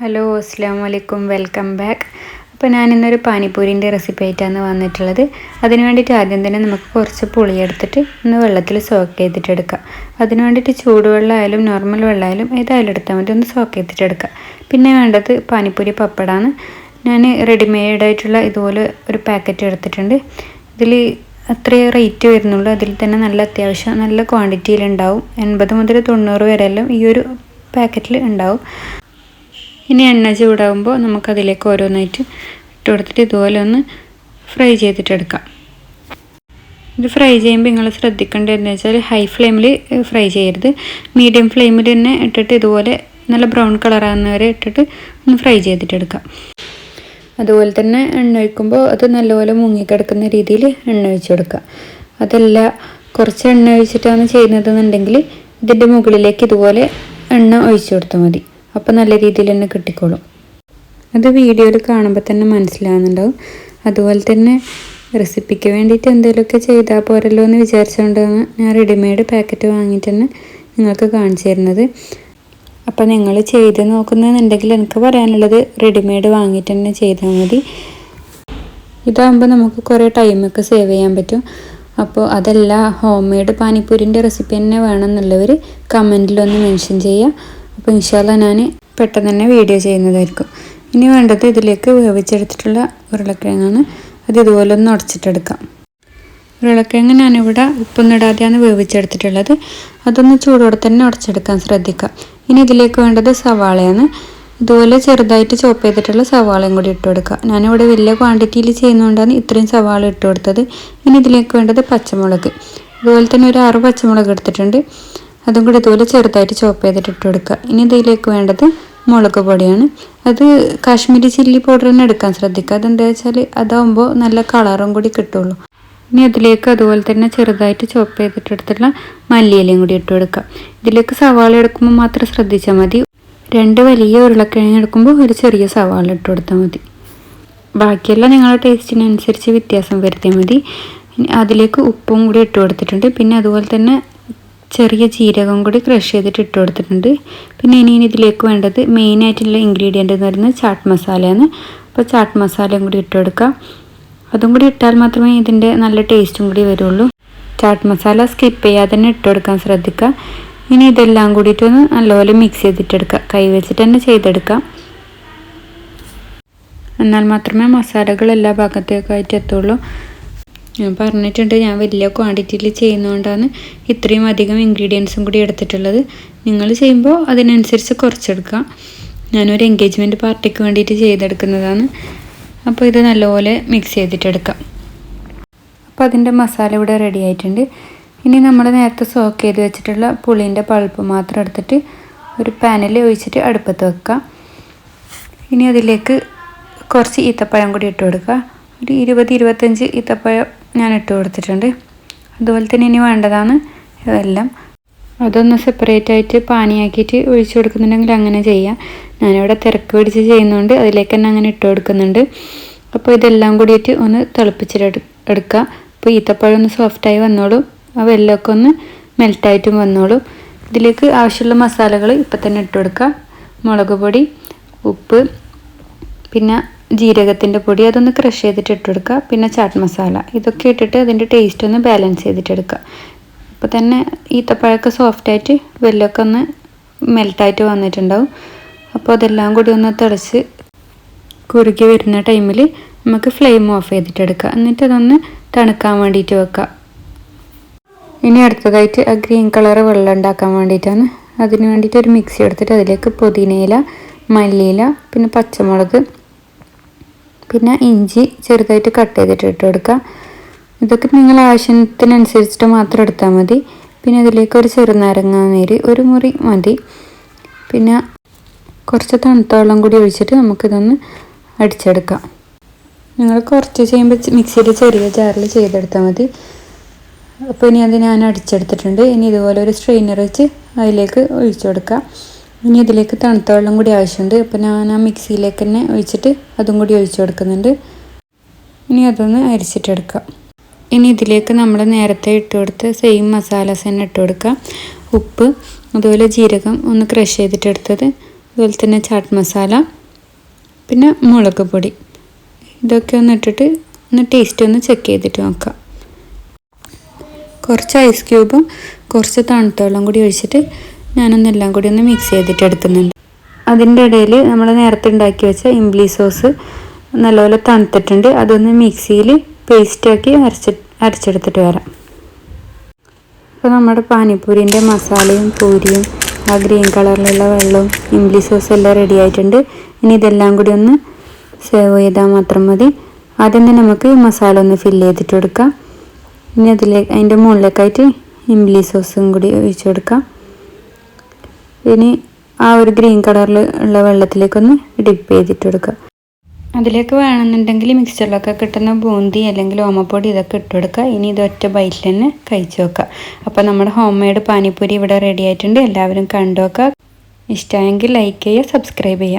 Hello അസ്സാം വലൈക്കും welcome back അപ്പോൾ ഞാൻ ഇന്നൊരു പാനിപ്പൂരിന്റെ റെസിപ്പി ആയിട്ടാണ് വന്നിട്ടുള്ളത്. അതിന് വേണ്ടിയിട്ട് ആദ്യം തന്നെ നമുക്ക് കുറച്ച് പുളി എടുത്തിട്ട് ഒന്ന് വെള്ളത്തിൽ സോക്ക് ചെയ്തിട്ട് എടുക്കാം. അതിന് വേണ്ടിയിട്ട് ചൂടുവെള്ളമായാലും നോർമൽ വെള്ളമായാലും ഏതായാലും എടുത്താൽ മതി. ഒന്ന് സോക്ക് ചെയ്തിട്ട് എടുക്കാം. പിന്നെ വേണ്ടത് പാനിപ്പൂരി പപ്പടമാണ് ഞാൻ റെഡിമെയ്ഡ് ആയിട്ടുള്ള ഇതുപോലെ ഒരു പാക്കറ്റ് എടുത്തിട്ടുണ്ട്. ഇതിൽ അത്രയേ റേറ്റ് വരുന്നുള്ളൂ. അതിൽ തന്നെ നല്ല അത്യാവശ്യം നല്ല ക്വാണ്ടിറ്റിയിലുണ്ടാവും എൺപത് മുതൽ തൊണ്ണൂറ് വരെയെല്ലാം ഈ ഒരു പാക്കറ്റിൽ ഉണ്ടാവും. ഇനി എണ്ണ ചൂടാകുമ്പോൾ നമുക്കതിലേക്ക് ഓരോന്നായിട്ട് ഇട്ട് കൊടുത്തിട്ട് ഇതുപോലെ ഒന്ന് ഫ്രൈ ചെയ്തിട്ടെടുക്കാം ഇത് ഫ്രൈ ചെയ്യുമ്പോൾ നിങ്ങൾ ശ്രദ്ധിക്കേണ്ടതെന്ന് വെച്ചാൽ ഹൈ ഫ്ലെയിമിൽ ഫ്രൈ ചെയ്യരുത്. മീഡിയം ഫ്ലെയിമിൽ തന്നെ ഇട്ടിട്ട് ഇതുപോലെ നല്ല ബ്രൗൺ കളറാകുന്ന വരെ ഇട്ടിട്ട് ഒന്ന് ഫ്രൈ ചെയ്തിട്ടെടുക്കാം അതുപോലെ തന്നെ എണ്ണ ഒഴിക്കുമ്പോൾ അത് നല്ലപോലെ മുങ്ങിക്കിടക്കുന്ന രീതിയിൽ എണ്ണ ഒഴിച്ചു കൊടുക്കുക. അതല്ല കുറച്ച് എണ്ണ ഒഴിച്ചിട്ടാണ് ചെയ്യുന്നതെന്നുണ്ടെങ്കിൽ ഇതിന്റെ മുകളിലേക്ക് ഇതുപോലെ എണ്ണ ഒഴിച്ചു കൊടുത്താൽ മതി. അപ്പോൾ നല്ല രീതിയിൽ തന്നെ കിട്ടിക്കോളും. അത് വീഡിയോയിൽ കാണുമ്പോൾ തന്നെ മനസ്സിലാകുന്നുണ്ടാവും അതുപോലെ തന്നെ റെസിപ്പിക്ക് വേണ്ടിയിട്ട് എന്തെങ്കിലുമൊക്കെ ചെയ്താൽ പോരല്ലോ എന്ന് വിചാരിച്ചുകൊണ്ടാണ് ഞാൻ റെഡിമെയ്ഡ് പാക്കറ്റ് വാങ്ങിയിട്ട് നിങ്ങൾക്ക് കാണിച്ചു തരുന്നത്. അപ്പോൾ നിങ്ങൾ ചെയ്ത് നോക്കുന്നതെന്നുണ്ടെങ്കിൽ എനിക്ക് പറയാനുള്ളത് റെഡിമെയ്ഡ് വാങ്ങിയിട്ട് തന്നെ ചെയ്താൽ മതി. ഇതാകുമ്പോൾ നമുക്ക് കുറേ ടൈമൊക്കെ സേവ് ചെയ്യാൻ പറ്റും. അപ്പോൾ അതല്ല ഹോം മെയ്ഡ് പാനിപ്പൂരിന്റെ റെസിപ്പി തന്നെ വേണമെന്നുള്ളവർ കമന്റിലൊന്ന് മെൻഷൻ ചെയ്യുക. അപ്പോൾ ഇൻഷാല്ല ഞാൻ പെട്ടെന്ന് തന്നെ വീഡിയോ ചെയ്യുന്നതായിരിക്കും. ഇനി വേണ്ടത് ഇതിലേക്ക് വേവിച്ചെടുത്തിട്ടുള്ള ഉരുളക്കിഴങ്ങാണ്. അത് ഇതുപോലെ ഒന്ന് ഉടച്ചിട്ടെടുക്കാം. ഉരുളക്കിഴങ്ങ് ഞാനിവിടെ ഉപ്പൊന്നും ഇടാതെയാണ് വേവിച്ചെടുത്തിട്ടുള്ളത്. അതൊന്ന് ചൂടോടെ തന്നെ ഉടച്ചെടുക്കാൻ ശ്രദ്ധിക്കാം. ഇനി ഇതിലേക്ക് വേണ്ടത് സവാളയാണ്. ഇതുപോലെ ചെറുതായിട്ട് ചോപ്പ് ചെയ്തിട്ടുള്ള സവാളയും കൂടി ഇട്ട് കൊടുക്കുക. ഞാനിവിടെ വലിയ ക്വാണ്ടിറ്റിയിൽ ചെയ്യുന്നതുകൊണ്ടാണ് ഇത്രയും സവാള ഇട്ട് കൊടുത്തത്. ഇനി ഇതിലേക്ക് വേണ്ടത് പച്ചമുളക്. ഇതുപോലെ തന്നെ ഒരു ആറ് പച്ചമുളക് എടുത്തിട്ടുണ്ട്. അതും കൂടി ഇതുപോലെ ചെറുതായിട്ട് ചോപ്പ് ചെയ്തിട്ട് ഇട്ട് കൊടുക്കുക. ഇനി ഇതിലേക്ക് വേണ്ടത് മുളക് പൊടിയാണ്. അത് കാശ്മീരി ചില്ലി പൗഡർ തന്നെ എടുക്കാൻ ശ്രദ്ധിക്കുക. അതെന്താ വെച്ചാൽ അതാവുമ്പോൾ നല്ല കളറും കൂടി കിട്ടുള്ളൂ. ഇനി അതിലേക്ക് അതുപോലെ തന്നെ ചെറുതായിട്ട് ചോപ്പ് ചെയ്തിട്ടെടുത്തുള്ള മല്ലിയിലയും കൂടി ഇട്ട് കൊടുക്കുക. ഇതിലേക്ക് സവാള എടുക്കുമ്പോൾ മാത്രം ശ്രദ്ധിച്ചാൽ മതി. രണ്ട് വലിയ ഉരുളക്കിഴങ്ങ് എടുക്കുമ്പോൾ ഒരു ചെറിയ സവാള ഇട്ട് കൊടുത്താൽ മതി. ബാക്കിയെല്ലാം നിങ്ങളുടെ ടേസ്റ്റിനനുസരിച്ച് വ്യത്യാസം വരുത്തിയാൽ മതി. അതിലേക്ക് ഉപ്പും കൂടി ഇട്ട് കൊടുത്തിട്ടുണ്ട്. പിന്നെ അതുപോലെ തന്നെ ചെറിയ ജീരകം കൂടി ക്രഷ് ചെയ്തിട്ട് ഇട്ട് കൊടുത്തിട്ടുണ്ട്. പിന്നെ ഇനി ഇതിലേക്ക് വേണ്ടത് മെയിനായിട്ടുള്ള ഇൻഗ്രീഡിയന്റ് എന്ന് പറയുന്നത് ചാട്ട് മസാലയാണ് അപ്പോൾ ചാട്ട് മസാലയും കൂടി ഇട്ട് കൊടുക്കാം. അതും കൂടി ഇട്ടാൽ മാത്രമേ ഇതിന്റെ നല്ല ടേസ്റ്റും കൂടി വരുള്ളൂ. ചാട്ട് മസാല സ്കിപ്പ് ചെയ്യാതെ തന്നെ ഇട്ട് കൊടുക്കാൻ ശ്രദ്ധിക്കുക. ഇനി ഇതെല്ലാം കൂടിയിട്ടൊന്ന് നല്ലപോലെ മിക്സ് ചെയ്തിട്ടെടുക്കുക കൈ വെച്ചിട്ട് തന്നെ ചെയ്തെടുക്കാം. എന്നാൽ മാത്രമേ മസാലകൾ എല്ലാ ഭാഗത്തേക്കായിട്ട് എത്തുള്ളൂ. ഞാൻ പറഞ്ഞിട്ടുണ്ട് ഞാൻ വലിയ ക്വാണ്ടിറ്റിയിൽ ചെയ്യുന്നതുകൊണ്ടാണ് ഇത്രയും അധികം ഇൻഗ്രീഡിയൻസും കൂടി എടുത്തിട്ടുള്ളത്. നിങ്ങൾ ചെയ്യുമ്പോൾ അതിനനുസരിച്ച് കുറച്ചെടുക്കാം ഞാനൊരു എൻഗേജ്മെന്റ് പാർട്ടിക്ക് വേണ്ടിയിട്ട് ചെയ്തെടുക്കുന്നതാണ്. അപ്പോൾ ഇത് നല്ലപോലെ മിക്സ് ചെയ്തിട്ടെടുക്കാം. അപ്പോൾ അതിന്റെ മസാല ഇവിടെ റെഡി ആയിട്ടുണ്ട്. ഇനി നമ്മൾ നേരത്തെ സോക്ക് ചെയ്ത് വെച്ചിട്ടുള്ള പുളീന്റെ പൾപ്പ് മാത്രം എടുത്തിട്ട് ഒരു പാനിൽ ഒഴിച്ചിട്ട് അടുപ്പത്ത് വെക്കുക. ഇനി അതിലേക്ക് കുറച്ച് ഈത്തപ്പഴം കൂടി ഇട്ട് കൊടുക്കുക. ഒരു ഇരുപത് ഇരുപത്തഞ്ച് ഈത്തപ്പഴം ഞാൻ ഇട്ട് കൊടുത്തിട്ടുണ്ട്. അതുപോലെ തന്നെ ഇനി വേണ്ടതാണ് ഇതെല്ലാം. അതൊന്ന് സെപ്പറേറ്റ് ആയിട്ട് പാനിയാക്കിയിട്ട് ഒഴിച്ചു കൊടുക്കുന്നുണ്ടെങ്കിൽ അങ്ങനെ ചെയ്യാം. ഞാനിവിടെ തിരക്ക് പിടിച്ച് ചെയ്യുന്നുണ്ട് അതിലേക്ക് തന്നെ അങ്ങനെ ഇട്ട് കൊടുക്കുന്നുണ്ട്. അപ്പോൾ ഇതെല്ലാം കൂടിയിട്ട് ഒന്ന് തിളപ്പിച്ചിട്ട് എടുക്കുക അപ്പോൾ ഈത്തപ്പഴം ഒന്ന് സോഫ്റ്റായി വന്നോളും. ആ വെള്ളമൊക്കെ ഒന്ന് മെൽറ്റായിട്ടും വന്നോളും. ഇതിലേക്ക് ആവശ്യമുള്ള മസാലകൾ ഇപ്പം തന്നെ ഇട്ട് കൊടുക്കുക മുളക് പൊടി ഉപ്പ് പിന്നെ ജീരകത്തിന്റെ പൊടി അതൊന്ന് ക്രഷ് ചെയ്തിട്ട് ഇട്ടെടുക്കുക പിന്നെ ചാട്ട് മസാല ഇതൊക്കെ ഇട്ടിട്ട് അതിന്റെ ടേസ്റ്റ് ഒന്ന് ബാലൻസ് ചെയ്തിട്ടെടുക്കുക അപ്പോൾ തന്നെ ഈത്തപ്പഴമൊക്കെ സോഫ്റ്റായിട്ട് വെല്ലമൊക്കെ ഒന്ന് മെൽട്ടായിട്ട് വന്നിട്ടുണ്ടാവും. അപ്പോൾ അതെല്ലാം കൂടി ഒന്ന് തിളച്ച് കുറുകി വരുന്ന ടൈമിൽ നമുക്ക് ഫ്ലെയിം ഓഫ് ചെയ്തിട്ടെടുക്കുക എന്നിട്ട് അതൊന്ന് തണുക്കാൻ വേണ്ടിയിട്ട് വെക്കുക. ഇനി അടുത്തതായിട്ട് ആ ഗ്രീൻ കളർ വെള്ളം ഉണ്ടാക്കാൻ വേണ്ടിയിട്ടാണ്. അതിന് വേണ്ടിയിട്ട് ഒരു മിക്സി എടുത്തിട്ട് അതിലേക്ക് പുതിനയില മല്ലിയില പിന്നെ പച്ചമുളക് പിന്നെ ഇഞ്ചി ചെറുതായിട്ട് കട്ട് ചെയ്തിട്ട് ഇട്ട് കൊടുക്കുക ഇതൊക്കെ നിങ്ങൾ ആവശ്യത്തിനനുസരിച്ചിട്ട് മാത്രം എടുത്താൽ മതി. പിന്നെ അതിലേക്ക് ഒരു ചെറുനാരങ്ങ നീര് ഒരു മുറി മതി. പിന്നെ കുറച്ച് തണുത്ത വെള്ളം കൂടി ഒഴിച്ചിട്ട് നമുക്കിതൊന്ന് അടിച്ചെടുക്കാം. നിങ്ങൾ കുറച്ച് ചെയ്യുമ്പോൾ മിക്സിയിൽ ചെറിയ ജാറിൽ ചെയ്തെടുത്താൽ മതി. അപ്പോൾ ഇനി അത് ഞാൻ അടിച്ചെടുത്തിട്ടുണ്ട്. ഇനി ഇതുപോലെ ഒരു സ്ട്രെയിനർ വെച്ച് അതിലേക്ക് ഒഴിച്ചു കൊടുക്കാം. ഇനി ഇതിലേക്ക് തണുത്ത വെള്ളം കൂടി ആവശ്യമുണ്ട്. അപ്പോൾ ഞാൻ ആ മിക്സിയിലേക്ക് തന്നെ ഒഴിച്ചിട്ട് അതും കൂടി ഒഴിച്ചു കൊടുക്കുന്നുണ്ട്. ഇനി അതൊന്ന് അരിച്ചിട്ടെടുക്കാം ഇനി ഇതിലേക്ക് നമ്മൾ നേരത്തെ ഇട്ട് കൊടുത്ത് സെയിം മസാലാസ് തന്നെ ഇട്ട് കൊടുക്കുക ഉപ്പ് അതുപോലെ ജീരകം ഒന്ന് ക്രഷ് ചെയ്തിട്ടെടുത്തത് അതുപോലെ തന്നെ ചാട്ട് മസാല പിന്നെ മുളക് പൊടി. ഇതൊക്കെ ഒന്ന് ഇട്ടിട്ട് ഒന്ന് ടേസ്റ്റ് ഒന്ന് ചെക്ക് ചെയ്തിട്ട് നോക്കാം. കുറച്ച് ഐസ് ക്യൂബും കുറച്ച് തണുത്ത വെള്ളം കൂടി ഒഴിച്ചിട്ട് ഞാനൊന്നെല്ലാം കൂടി ഒന്ന് മിക്സ് ചെയ്തിട്ട് എടുക്കുന്നുണ്ട്. അതിന്റെ ഇടയിൽ നമ്മൾ നേരത്തെ ഉണ്ടാക്കി വെച്ച ഇംബ്ലി സോസ് നല്ലപോലെ തണുത്തിട്ടുണ്ട്. അതൊന്ന് മിക്സിയിൽ പേസ്റ്റാക്കി അരച്ച് അരച്ചെടുത്തിട്ട് വരാം. അപ്പോൾ നമ്മുടെ പാനിപ്പൂരിന്റെ മസാലയും പൂരിയും ആ ഗ്രീൻ കളറിലുള്ള വെള്ളവും ഇംബ്ലി സോസും എല്ലാം റെഡി ആയിട്ടുണ്ട്. ഇനി ഇതെല്ലാം കൂടി ഒന്ന് സേവ് ചെയ്താൽ മാത്രം മതി. ആദ്യം തന്നെ നമുക്ക് മസാല ഒന്ന് ഫില്ല് ചെയ്തിട്ട് കൊടുക്കാം. ഇനി അതിലേക്ക് അതിന്റെ മുകളിലേക്കായിട്ട് ഇംബ്ലി സോസും കൂടി ഒഴിച്ചു കൊടുക്കാം. ഇനി ആ ഒരു ഗ്രീൻ കളറിൽ ഉള്ള വെള്ളത്തിലേക്കൊന്ന് ഡിപ്പ് ചെയ്തിട്ട് കൊടുക്കുക അതിലേക്ക് വേണമെന്നുണ്ടെങ്കിൽ മിക്സറിലൊക്കെ കിട്ടുന്ന ബൂന്തി അല്ലെങ്കിൽ ഓമപ്പൊടി ഇതൊക്കെ ഇട്ട് കൊടുക്കുക. ഇനി ഇത് ഒറ്റ ബൈറ്റിൽ തന്നെ കഴിച്ചു വെക്കുക. അപ്പോൾ നമ്മുടെ ഹോം മെയ്ഡ് പാനിപ്പൂരി ഇവിടെ റെഡി ആയിട്ടുണ്ട്. എല്ലാവരും കണ്ടു നോക്കുക. ഇഷ്ടമായെങ്കിൽ ലൈക്ക് ചെയ്യുക സബ്സ്ക്രൈബ് ചെയ്യുക.